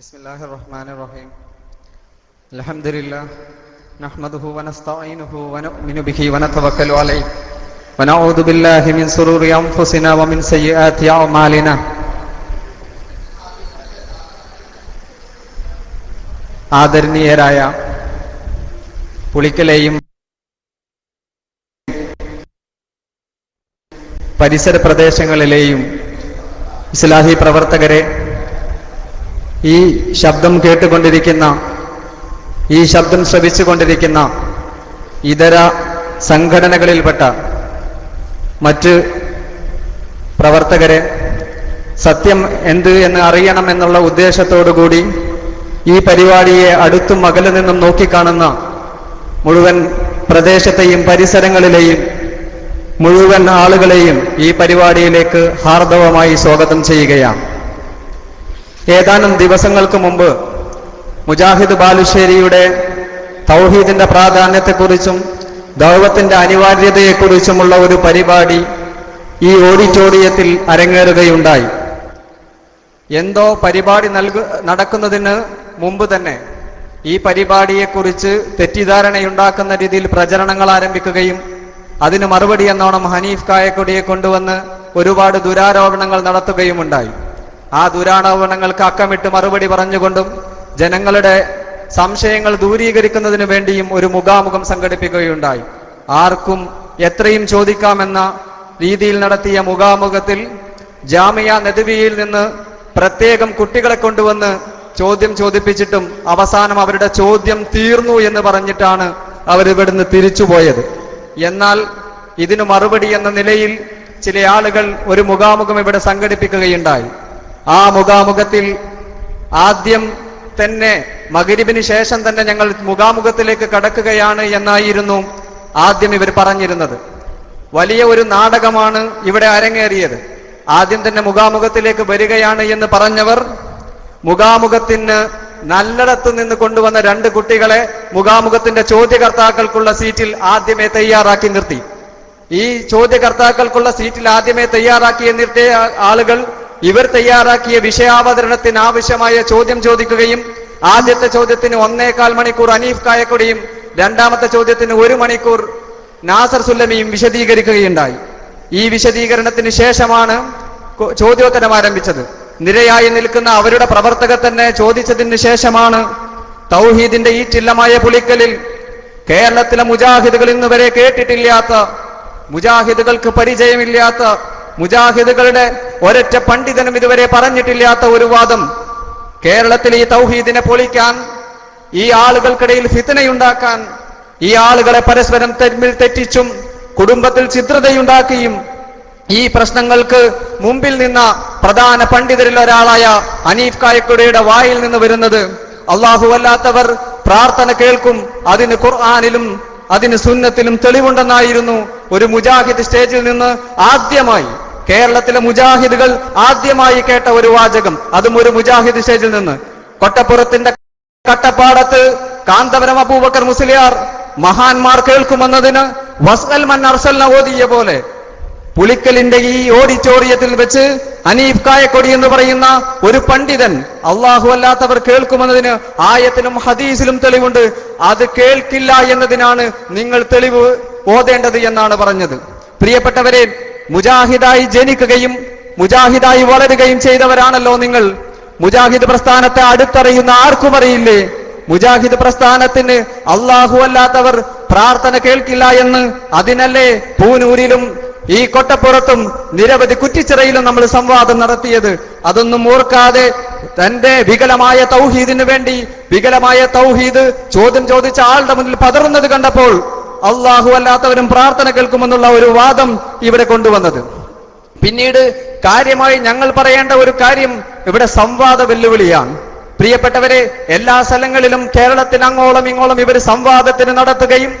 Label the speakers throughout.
Speaker 1: بسم الله الرحمن الرحيم الحمد لله نحمده ونستعينه ونؤمن به ونتوكل عليه ونعوذ بالله من سرور أنفسنا ومن سيئات أعمالنا ആദരണീയരായ പുളിക്കലെയും പരിസര പ്രദേശങ്ങളിലെയും ഇസ്ലാഹി പ്രവർത്തകരെ ഈ ശബ്ദം കേട്ടുകൊണ്ടിരിക്കുന്ന ഈ ശബ്ദം ശ്രവിച്ചുകൊണ്ടിരിക്കുന്ന ഇതര സംഘടനകളിൽപ്പെട്ട മറ്റ് പ്രവർത്തകരെ സത്യം എന്ത് എന്ന് അറിയണം എന്നുള്ള ഉദ്ദേശത്തോടുകൂടി ഈ പരിപാടിയെ അടുത്തും അകലു നിന്നും നോക്കിക്കാണുന്ന മുഴുവൻ പ്രദേശത്തെയും പരിസരങ്ങളിലെയും മുഴുവൻ ആളുകളെയും ഈ പരിപാടിയിലേക്ക് ഹാർദവമായി സ്വാഗതം ചെയ്യുകയാണ്. ഏതാനും ദിവസങ്ങൾക്ക് മുമ്പ് മുജാഹിദ് ബാലുശ്ശേരിയുടെ തൗഹീദിന്റെ പ്രാധാന്യത്തെക്കുറിച്ചും ദൗവത്തിന്റെ അനിവാര്യതയെക്കുറിച്ചുമുള്ള ഒരു പരിപാടി ഈ ഓഡിറ്റോറിയത്തിൽ അരങ്ങേറുകയുണ്ടായി. എന്തോ പരിപാടി നൽകു നടക്കുന്നതിന് മുമ്പ് തന്നെ ഈ പരിപാടിയെക്കുറിച്ച് തെറ്റിദ്ധാരണയുണ്ടാക്കുന്ന രീതിയിൽ പ്രചരണങ്ങൾ ആരംഭിക്കുകയും അതിന് മറുപടി എന്നോണം ഹനീഫ് കായക്കൊടിയെ കൊണ്ടുവന്ന് ഒരുപാട് ദുരാരോപണങ്ങൾ നടത്തുകയുമുണ്ടായി. ആ ദുരാണോപണങ്ങൾക്ക് അക്കമിട്ട് മറുപടി പറഞ്ഞുകൊണ്ടും ജനങ്ങളുടെ സംശയങ്ങൾ ദൂരീകരിക്കുന്നതിന് വേണ്ടിയും ഒരു മുഖാമുഖം സംഘടിപ്പിക്കുകയുണ്ടായി. ആർക്കും എത്രയും ചോദിക്കാമെന്ന രീതിയിൽ നടത്തിയ മുഖാമുഖത്തിൽ ജാമിയ നദവിയിൽ നിന്ന് പ്രത്യേകം കുട്ടികളെ കൊണ്ടുവന്ന് ചോദ്യം ചോദിപ്പിച്ചിട്ടും അവസാനം അവരുടെ ചോദ്യം തീർന്നു എന്ന് പറഞ്ഞിട്ടാണ് അവരിവിടുന്ന് തിരിച്ചുപോയത് എന്നാൽ ഇതിനു മറുപടി എന്ന നിലയിൽ ചില ആളുകൾ ഒരു മുഖാമുഖം ഇവിടെ സംഘടിപ്പിക്കുകയുണ്ടായി. ആ മുഖാമുഖത്തിൽ ആദ്യം തന്നെ മകരിബിന് ശേഷം തന്നെ ഞങ്ങൾ മുഖാമുഖത്തിലേക്ക് കടക്കുകയാണ് എന്നായിരുന്നു ആദ്യം ഇവർ പറഞ്ഞിരുന്നത്. വലിയ ഒരു നാടകമാണ് ഇവിടെ അരങ്ങേറിയത്. ആദ്യം തന്നെ മുഖാമുഖത്തിലേക്ക് വരികയാണ് എന്ന് പറഞ്ഞവർ മുഖാമുഖത്തിന് നല്ലിടത്ത് നിന്ന് കൊണ്ടുവന്ന രണ്ട് കുട്ടികളെ മുഖാമുഖത്തിന്റെ ചോദ്യകർത്താക്കൾക്കുള്ള സീറ്റിൽ ആദ്യമേ തയ്യാറാക്കി നിർത്തി. ഈ ചോദ്യകർത്താക്കൾക്കുള്ള സീറ്റിൽ ആദ്യമേ തയ്യാറാക്കി നിർത്തിയ ആളുകൾ ഇവർ തയ്യാറാക്കിയ വിഷയാവതരണത്തിന് ആവശ്യമായ ചോദ്യം ചോദിക്കുകയും ആദ്യത്തെ ചോദ്യത്തിന് ഒന്നേകാൽ മണിക്കൂർ അനീഫ് കായക്കൊടിയും രണ്ടാമത്തെ ചോദ്യത്തിന് ഒരു മണിക്കൂർ നാസർ സുല്ലമിയും വിശദീകരിക്കുകയുണ്ടായി. ഈ വിശദീകരണത്തിന് ശേഷമാണ് ചോദ്യോത്തരം ആരംഭിച്ചത്. നിരയായി നിൽക്കുന്ന അവരുടെ പ്രവർത്തകർ തന്നെ ചോദിച്ചതിന് ശേഷമാണ് തൗഹീദിന്റെ ഈ ചില്ലമായ പുളിക്കലിൽ കേരളത്തിലെ മുജാഹിദുകൾ ഇന്നുവരെ കേട്ടിട്ടില്ലാത്ത മുജാഹിദുകൾക്ക് പരിചയമില്ലാത്ത മുജാഹിദുകളുടെ ഒരൊറ്റ പണ്ഡിതനും ഇതുവരെ പറഞ്ഞിട്ടില്ലാത്ത ഒരു വാദം. കേരളത്തിൽ ഈ തൗഹീദിനെ പൊളിക്കാൻ ഈ ആളുകൾക്കിടയിൽ ഫിത്തനയുണ്ടാക്കാൻ ഈ ആളുകളെ പരസ്പരം തമ്മിൽ തെറ്റിച്ചും കുടുംബത്തിൽ ചിത്രതയുണ്ടാക്കിയും ഈ പ്രശ്നങ്ങൾക്ക് മുമ്പിൽ നിന്ന പ്രധാന പണ്ഡിതരിൽ ഒരാളായ അനീഫ് കായക്കുടയുടെ വായിൽ നിന്ന് വരുന്നത് അള്ളാഹു അല്ലാത്തവർ പ്രാർത്ഥന കേൾക്കും അതിന് ഖുർആാനിലും അതിന് സുന്നത്തിലും തെളിവുണ്ടെന്നായിരുന്നു ഒരു മുജാഹിദ് സ്റ്റേജിൽ നിന്ന് ആദ്യമായി കേരളത്തിലെ മുജാഹിദുകൾ ആദ്യമായി കേട്ട ഒരു വാചകം. അതും ഒരു മുജാഹിദ് സ്റ്റേജിൽ നിന്ന്. കൊട്ടപ്പുറത്തിന്റെ കട്ടപ്പാടത്ത് കാന്തപുരം അബൂബക്കർ മുസ്ലിയാർ മഹാന്മാർ കേൾക്കുമെന്നതിന് വസ്അൽ മൻ അർസൽന ഓതിയ പോലെ പുളിക്കലിന്റെ ഈ ഓഡിറ്റോറിയത്തിൽ വെച്ച് അനീഫ് കായക്കൊടി എന്ന് പറയുന്ന ഒരു പണ്ഡിതൻ അള്ളാഹു അല്ലാത്തവർ കേൾക്കുമെന്നതിന് ആയത്തിലും ഹദീസിലും തെളിവുണ്ട്. അത് കേൾക്കില്ല എന്നതിനാണ് നിങ്ങൾ തെളിവ് ഓതേണ്ടത് എന്നാണ് പറഞ്ഞത്. പ്രിയപ്പെട്ടവരെ മുജാഹിദായി ജനിക്കുകയും മുജാഹിദായി വളരുകയും ചെയ്തവരാണല്ലോ നിങ്ങൾ. മുജാഹിദ് പ്രസ്ഥാനത്തെ അടുത്തറിയുന്ന ആർക്കും അറിയില്ലേ? മുജാഹിദ് പ്രസ്ഥാനത്തിന് അള്ളാഹു അല്ലാത്തവർ പ്രാർത്ഥന കേൾക്കില്ല എന്ന് അതിനല്ലേ പൂനൂരിലും ഈ കൊട്ടപ്പുറത്തും നിരവധി കുറ്റിച്ചിറയിലും നമ്മൾ സംവാദം നടത്തിയത്. അതൊന്നും ഓർക്കാതെ തന്റെ വികലമായ തൗഹീദിന് വേണ്ടി വികലമായ തൗഹീദ് ചോദ്യം ചോദിച്ച ആളുടെ മുന്നിൽ പതറുന്നത് കണ്ടപ്പോൾ അള്ളാഹു അല്ലാത്തവരും പ്രാർത്ഥന കേൾക്കുമെന്നുള്ള ഒരു വാദം ഇവിടെ കൊണ്ടുവന്നത്. പിന്നീട് കാര്യമായി ഞങ്ങൾ പറയേണ്ട ഒരു കാര്യം ഇവിടെ സംവാദ വെല്ലുവിളിയാണ്. പ്രിയപ്പെട്ടവരെ എല്ലാ സ്ഥലങ്ങളിലും കേരളത്തിൽ അങ്ങോളം ഇങ്ങോളം ഇവർ സംവാദത്തിന് നടത്തുകയും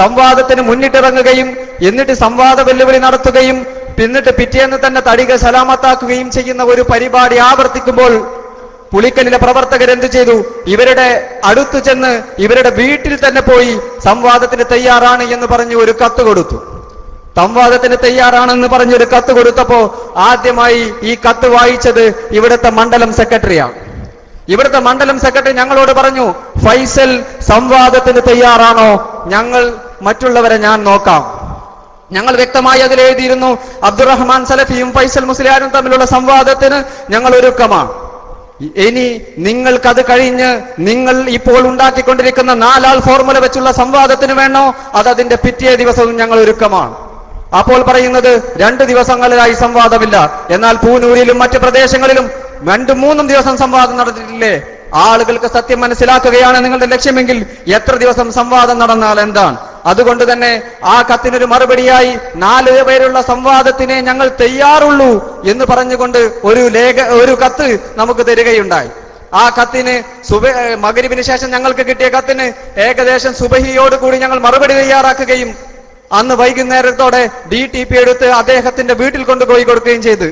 Speaker 1: സംവാദത്തിന് മുന്നിട്ടിറങ്ങുകയും എന്നിട്ട് സംവാദ വെല്ലുവിളി നടത്തുകയും പിന്നിട്ട് പിറ്റേന്ന് തന്നെ തടിക സലാമത്താക്കുകയും ചെയ്യുന്ന ഒരു പരിപാടി ആവർത്തിക്കുമ്പോൾ പുളിക്കലിലെ പ്രവർത്തകർ എന്ത് ചെയ്തു? ഇവരുടെ അടുത്തു ചെന്ന് ഇവരുടെ വീട്ടിൽ തന്നെ പോയി സംവാദത്തിന് തയ്യാറാണ് എന്ന് പറഞ്ഞ് ഒരു കത്ത് കൊടുത്തു. സംവാദത്തിന് തയ്യാറാണെന്ന് പറഞ്ഞൊരു കത്ത് കൊടുത്തപ്പോ ആദ്യമായി ഈ കത്ത് വായിച്ചത് ഇവിടുത്തെ മണ്ഡലം സെക്രട്ടറിയാണ്. ഇവിടുത്തെ മണ്ഡലം സെക്രട്ടറി ഞങ്ങളോട് പറഞ്ഞു ഫൈസൽ സംവാദത്തിന് തയ്യാറാണോ? ഞങ്ങൾ മറ്റുള്ളവരെ ഞാൻ നോക്കാം. ഞങ്ങൾ വ്യക്തമായി അതിൽ എഴുതിയിരുന്നു അബ്ദുറഹ്മാൻ സലഫിയും ഫൈസൽ മുസ്ലിയാരും തമ്മിലുള്ള സംവാദത്തിന് ഞങ്ങൾ ഒരുക്കമാണ്. ഇനി നിങ്ങൾക്കത് കഴിഞ്ഞ് നിങ്ങൾ ഇപ്പോൾ ഉണ്ടാക്കിക്കൊണ്ടിരിക്കുന്ന നാലാൾ ഫോർമുല വെച്ചുള്ള സംവാദത്തിന് വേണോ? അത് അതിന്റെ പിറ്റേ ദിവസവും ഞങ്ങൾ ഒരുക്കമാണ്. അപ്പോൾ പറയുന്നത് രണ്ട് ദിവസങ്ങളിലായി സംവാദമില്ല. എന്നാൽ പൂനൂരിലും മറ്റു പ്രദേശങ്ങളിലും രണ്ടും മൂന്നും ദിവസം സംവാദം നടത്തിയിട്ടില്ലേ ആളുകൾക്ക് സത്യം മനസ്സിലാക്കുകയാണ് നിങ്ങളുടെ ലക്ഷ്യമെങ്കിൽ എത്ര ദിവസം സംവാദം നടന്നാൽ എന്താണ്? അതുകൊണ്ട് തന്നെ ആ കത്തിനൊരു മറുപടിയായി നാല് പേരുള്ള സംവാദത്തിനെ ഞങ്ങൾ തയ്യാറുള്ളൂ എന്ന് പറഞ്ഞുകൊണ്ട് ഒരു ലേഖ ഒരു കത്ത് നമുക്ക് തരികയുണ്ടായി. ആ കത്തിന് സുബ മകരിവിന് ശേഷം ഞങ്ങൾക്ക് കിട്ടിയ കത്തിന് ഏകദേശം സുബഹിയോട് കൂടി ഞങ്ങൾ മറുപടി തയ്യാറാക്കുകയും അന്ന് വൈകുന്നേരത്തോടെ ഡി ടി പി എടുത്ത് അദ്ദേഹത്തിന്റെ വീട്ടിൽ കൊണ്ടുപോയി കൊടുക്കുകയും ചെയ്ത്.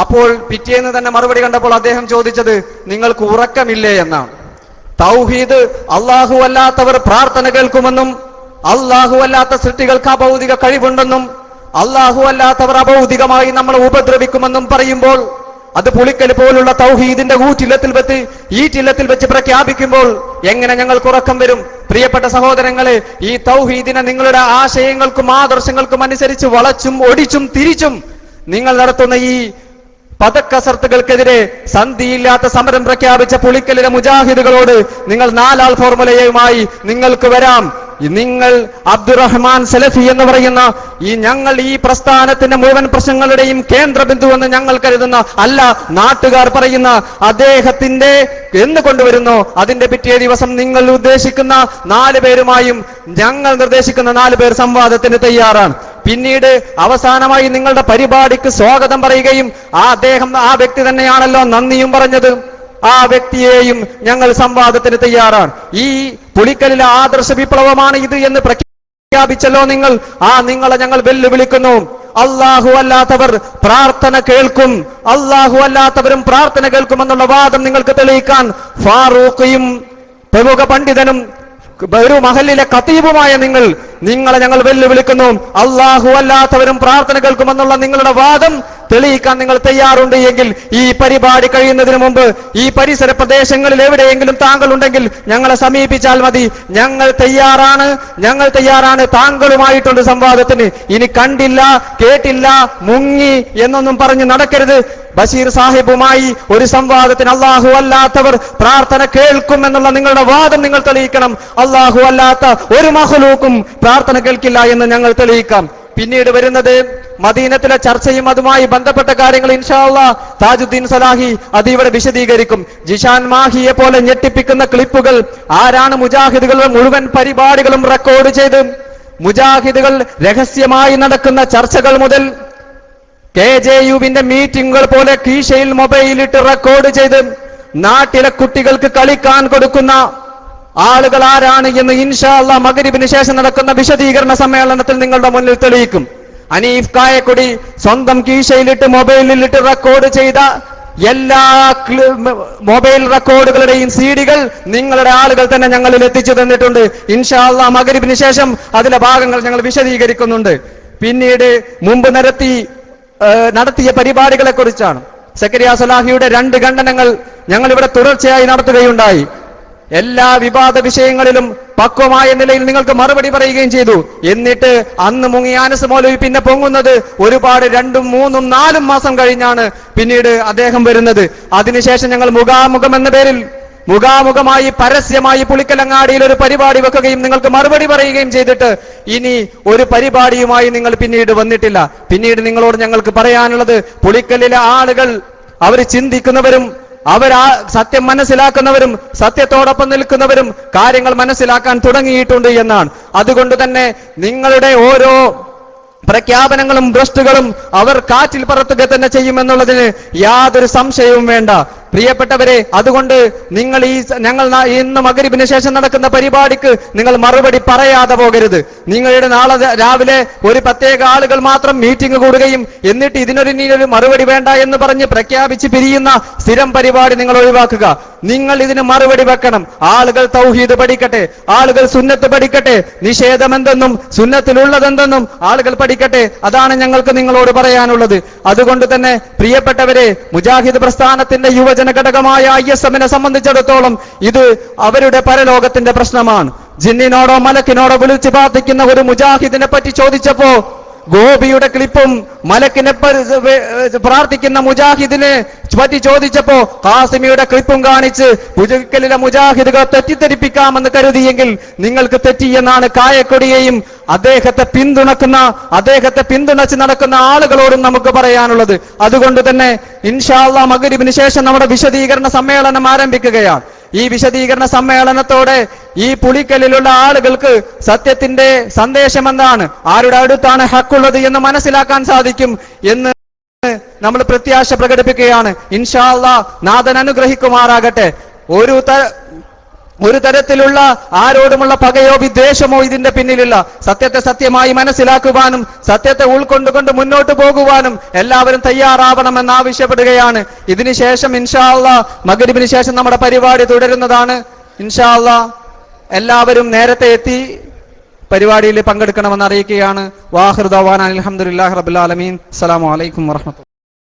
Speaker 1: അപ്പോൾ പിറ്റേന്ന് തന്നെ മറുപടി കണ്ടപ്പോൾ അദ്ദേഹം ചോദിച്ചത് നിങ്ങൾക്ക് ഉറക്കമില്ലേ? എന്നാണ്. തൗഹീദ് അള്ളാഹു അല്ലാത്തവർ പ്രാർത്ഥന കേൾക്കുമെന്നും അള്ളാഹു അല്ലാത്ത സൃഷ്ടികൾക്ക് അഭൗതിക കഴിവുണ്ടെന്നും അള്ളാഹു അല്ലാത്തവർ അഭൗതികമായി നമ്മളെ ഉപദ്രവിക്കുമെന്നും പറയുമ്പോൾ അത് പുളിക്കൽ പോലുള്ള തൗഹീദിന്റെ ഊറ്റില്ലത്തിൽ വെച്ച് ഈ ചില്ലത്തിൽ വെച്ച് പ്രഖ്യാപിക്കുമ്പോൾ എങ്ങനെ ഞങ്ങൾ ഉറക്കം വരും? പ്രിയപ്പെട്ട സഹോദരങ്ങളെ ഈ തൗഹീദിനെ നിങ്ങളുടെ ആശയങ്ങൾക്കും ആദർശങ്ങൾക്കും അനുസരിച്ച് വളച്ചും ഒടിച്ചും തിരിച്ചും നിങ്ങൾ നടത്തുന്ന ഈ പദക്കസർത്തുകൾക്കെതിരെ സന്ധിയില്ലാത്ത സമരം പ്രഖ്യാപിച്ച പുളിക്കലിലെ മുജാഹിദുകളോട് നിങ്ങൾ നാലാൾ ഫോർമുലയുമായി നിങ്ങൾക്ക് വരാം. നിങ്ങൾ അബ്ദുറഹ്മാൻ സലഫി എന്ന് പറയുന്ന ഈ ഞങ്ങൾ ഈ പ്രസ്ഥാനത്തിന്റെ മുഴുവൻ പ്രശ്നങ്ങളുടെയും കേന്ദ്ര ബിന്ദു എന്ന് ഞങ്ങൾ കരുതുന്ന അല്ല നാട്ടുകാർ പറയുന്ന അദ്ദേഹത്തിന്റെ എന്ന് കൊണ്ടുവരുന്നു. അതിന്റെ പിറ്റേ ദിവസം നിങ്ങൾ ഉദ്ദേശിക്കുന്ന നാല് പേരുമായും ഞങ്ങൾ നിർദ്ദേശിക്കുന്ന നാല് പേർ സംവാദത്തിന് തയ്യാറാണ്. പിന്നീട് അവസാനമായി നിങ്ങളുടെ പരിപാടിക്ക് സ്വാഗതം പറയുകയും ആ അദ്ദേഹം ആ വ്യക്തി തന്നെയാണല്ലോ നന്ദിയും പറഞ്ഞത്. ആ വ്യക്തിയെയും ഞങ്ങൾ സംവാദത്തിന് തയ്യാറാണ്. ഈ പുളിക്കലിലെ ആദർശ വിപ്ലവമാണ് ഇത് എന്ന് പ്രഖ്യാപിച്ചല്ലോ നിങ്ങൾ. ആ നിങ്ങളെ ഞങ്ങൾ വെല്ലുവിളിക്കുന്നു. അള്ളാഹു അല്ലാത്തവർ പ്രാർത്ഥന കേൾക്കും. അള്ളാഹു അല്ലാത്തവരും പ്രാർത്ഥന കേൾക്കുമെന്നുള്ള വാദം നിങ്ങൾക്ക് തെളിയിക്കാൻ ഫാറൂഖയും പ്രമുഖ പണ്ഡിതനും ഒരു മഹലിലെ കത്തീബുമായ നിങ്ങൾ നിങ്ങളെ ഞങ്ങൾ വെല്ലുവിളിക്കുന്നു. അള്ളാഹു അല്ലാത്തവരും പ്രാർത്ഥന കേൾക്കുമെന്നുള്ള നിങ്ങളുടെ വാദം തെളിയിക്കാൻ നിങ്ങൾ തയ്യാറുണ്ട് എങ്കിൽ ഈ പരിപാടി കഴിയുന്നതിന് മുമ്പ് ഈ പരിസര പ്രദേശങ്ങളിൽ എവിടെയെങ്കിലും താങ്കൾ ഉണ്ടെങ്കിൽ ഞങ്ങളെ സമീപിച്ചാൽ മതി. ഞങ്ങൾ തയ്യാറാണ്. ഞങ്ങൾ തയ്യാറാണ്. താങ്കളുമായിട്ടുണ്ട് സംവാദത്തിന്. ഇനി കണ്ടില്ല കേട്ടില്ല മുങ്ങി എന്നൊന്നും പറഞ്ഞ് നടക്കരുത്. ബഷീർ സാഹിബുമായി ഒരു സംവാദത്തിന് അള്ളാഹു അല്ലാത്തവർ പ്രാർത്ഥന കേൾക്കും എന്നുള്ള നിങ്ങളുടെ വാദം നിങ്ങൾ തെളിയിക്കണം. അള്ളാഹു അല്ലാത്ത ഒരു മഹലൂക്കും പ്രാർത്ഥന കേൾക്കില്ല എന്ന് ഞങ്ങൾ തെളിയിക്കാം. പിന്നീട് വരുന്നത് മദീനത്തിലെ ചർച്ചയും അതുമായി ബന്ധപ്പെട്ട കാര്യങ്ങൾ ഇൻഷാല്ല താജുദ്ദീൻ സലാഹി അത് ഇവിടെ വിശദീകരിക്കും. ജിഷാൻ മാഹിയെ പോലെ ഞെട്ടിപ്പിക്കുന്ന ക്ലിപ്പുകൾ ആരാണ് മുജാഹിദുകളുടെ മുഴുവൻ പരിപാടികളും റെക്കോർഡ് ചെയ്ത്? മുജാഹിദുകൾ രഹസ്യമായി നടക്കുന്ന ചർച്ചകൾ മുതൽ കെ ജെ യുവിന്റെ മീറ്റിംഗുകൾ പോലെ കീശയിൽ മൊബൈലിട്ട് റെക്കോർഡ് ചെയ്ത് നാട്ടിലെ കുട്ടികൾക്ക് കളിക്കാൻ കൊടുക്കുന്ന ആളുകൾ ആരാണ് എന്ന് ഇൻഷാ അല്ലാ മകരിബിന് ശേഷം നടക്കുന്ന വിശദീകരണ സമ്മേളനത്തിൽ നിങ്ങളുടെ മുന്നിൽ തെളിയിക്കും. അനീഫ് കായക്കൊടി സ്വന്തം കീശയിലിട്ട് മൊബൈലിലിട്ട് റെക്കോർഡ് ചെയ്ത എല്ലാ മൊബൈൽ റെക്കോർഡുകളുടെയും സീഡികൾ നിങ്ങളുടെ ആളുകൾ തന്നെ ഞങ്ങളിൽ എത്തിച്ചു തന്നിട്ടുണ്ട്. ഇൻഷാല്ല മകരിപ്പിന് ശേഷം അതിലെ ഭാഗങ്ങൾ ഞങ്ങൾ വിശദീകരിക്കുന്നുണ്ട്. പിന്നീട് മുമ്പ് നിരത്തി നടത്തിയ പരിപാടികളെ കുറിച്ചാണ് സക്കരിയ സലാഹിയുടെ രണ്ട് ഖണ്ഡനങ്ങൾ ഞങ്ങൾ ഇവിടെ തുടർച്ചയായി നടത്തുകയുണ്ടായി. എല്ലാ വിവാദ വിഷയങ്ങളിലും പക്വമായ നിലയിൽ നിങ്ങൾക്ക് മറുപടി പറയുകയും ചെയ്തു. എന്നിട്ട് അന്ന് മുങ്ങിയ അനസ് പിന്നെ പൊങ്ങുന്നത് ഒരുപാട് രണ്ടും മൂന്നും നാലും മാസം കഴിഞ്ഞാണ് പിന്നീട് അദ്ദേഹം വരുന്നത്. അതിനുശേഷം ഞങ്ങൾ മുഖാമുഖം എന്ന പേരിൽ മുഖാമുഖമായി പരസ്യമായി പുളിക്കലങ്ങാടിയിൽ ഒരു പരിപാടി വെക്കുകയും നിങ്ങൾക്ക് മറുപടി പറയുകയും ചെയ്തിട്ട് ഇനി ഒരു പരിപാടിയുമായി നിങ്ങൾ പിന്നീട് വന്നിട്ടില്ല. പിന്നീട് നിങ്ങളോട് ഞങ്ങൾക്ക് പറയാനുള്ളത് പുളിക്കലിലെ ആളുകൾ അവർ ചിന്തിക്കുന്നവരും അവർ ആ സത്യം മനസ്സിലാക്കുന്നവരും സത്യത്തോടൊപ്പം നിൽക്കുന്നവരും കാര്യങ്ങൾ മനസ്സിലാക്കാൻ തുടങ്ങിയിട്ടുണ്ട് എന്നാണ്. അതുകൊണ്ട് തന്നെ നിങ്ങളുടെ ഓരോ പ്രഖ്യാപനങ്ങളും ഭ്രഷ്ടുകളും അവർ കാറ്റിൽ പറത്തുക തന്നെ ചെയ്യുമെന്നുള്ളതിന് യാതൊരു സംശയവും വേണ്ട. പ്രിയപ്പെട്ടവരെ അതുകൊണ്ട് നിങ്ങൾ ഈ ഞങ്ങൾ ഇന്ന് മകരിബിന് ശേഷം നടക്കുന്ന പരിപാടിക്ക് നിങ്ങൾ മറുപടി പറയാതെ പോകരുത്. നിങ്ങളുടെ നാളെ രാവിലെ ഒരു പ്രത്യേക ആളുകൾ മാത്രം മീറ്റിംഗ് കൂടുകയും എന്നിട്ട് ഇതിനൊരു ഇനിയൊരു മറുപടി വേണ്ട എന്ന് പറഞ്ഞ് പ്രഖ്യാപിച്ച് പിരിയുന്ന സ്ഥിരം പരിപാടി നിങ്ങൾ ഒഴിവാക്കുക. നിങ്ങൾ ഇതിന് മറുപടി വെക്കണം. ആളുകൾ തൗഹീദ് പഠിക്കട്ടെ. ആളുകൾ സുന്നത്ത് പഠിക്കട്ടെ. നിഷേധമെന്തെന്നും സുന്നത്തിലുള്ളതെന്തെന്നും ആളുകൾ പഠിക്കട്ടെ. അതാണ് ഞങ്ങൾക്ക് നിങ്ങളോട് പറയാനുള്ളത്. അതുകൊണ്ട് തന്നെ പ്രിയപ്പെട്ടവരെ മുജാഹിദ് പ്രസ്ഥാനത്തിന്റെ യുവജന സംയോജന ഘടകമായ ഐ എസ് എമ്മിനെ സംബന്ധിച്ചിടത്തോളം ഇത് അവരുടെ പരലോകത്തിന്റെ പ്രശ്നമാണ്. ജിന്നിനോടോ മലക്കിനോടോ വിളിച്ചു പ്രാർത്ഥിക്കുന്ന ഒരു മുജാഹിദിനെ പറ്റി ചോദിച്ചപ്പോ ഗോപിയുടെ ക്ലിപ്പും മലക്കിനെ പ്രാർത്ഥിക്കുന്ന മുജാഹിദിനെ പറ്റി ചോദിച്ചപ്പോ കാസിമിയുടെ ക്ലിപ്പും കാണിച്ച് പുജക്കലിലെ മുജാഹിദുകൾ തെറ്റിദ്ധരിപ്പിക്കാമെന്ന് കരുതിയെങ്കിൽ നിങ്ങൾക്ക് തെറ്റിയെന്നാണ് കായക്കൊടിയെയും അദ്ദേഹത്തെ പിന്തുണക്കുന്ന അദ്ദേഹത്തെ പിന്തുണച്ച് നടക്കുന്ന ആളുകളോടും നമുക്ക് പറയാനുള്ളത്. അതുകൊണ്ട് തന്നെ ഇൻഷാല്ല മകരിബിന് ശേഷം നമ്മുടെ വിശദീകരണ സമ്മേളനം ആരംഭിക്കുകയാണ്. ഈ വിശദീകരണ സമ്മേളനത്തോടെ ഈ പുളിക്കലിലുള്ള ആളുകൾക്ക് സത്യത്തിന്റെ സന്ദേശം എന്താണ് ആരുടെ അടുത്താണ് ഹക്കുള്ളത് എന്ന് മനസ്സിലാക്കാൻ സാധിക്കും എന്ന് നമ്മൾ പ്രത്യാശ പ്രകടിപ്പിക്കുകയാണ്. ഇൻഷാല്ല നാഥൻ അനുഗ്രഹിക്കുമാറാകട്ടെ. ഒരു ഒരു തരത്തിലുള്ള ആരോടുമുള്ള പകയോ വിദ്വേഷമോ ഇതിന്റെ പിന്നിലില്ല. സത്യത്തെ സത്യമായി മനസ്സിലാക്കുവാനും സത്യത്തെ ഉൾക്കൊണ്ടുകൊണ്ട് മുന്നോട്ട് പോകുവാനും എല്ലാവരും തയ്യാറാവണമെന്ന് ആവശ്യപ്പെടുകയാണ്. ഇതിനുശേഷം ഇൻഷാല്ല മകരിബിന് ശേഷം നമ്മുടെ പരിപാടി തുടരുന്നതാണ്. ഇൻഷാല്ല എല്ലാവരും നേരത്തെ എത്തി പരിപാടിയിൽ പങ്കെടുക്കണമെന്ന് അറിയിക്കുകയാണ്. വാഹൃദാൻ അലഹമുല്ലാ റബുലാലമീൻ അസ്സലാമു അലൈക്കും വറഹമത്തുള്ള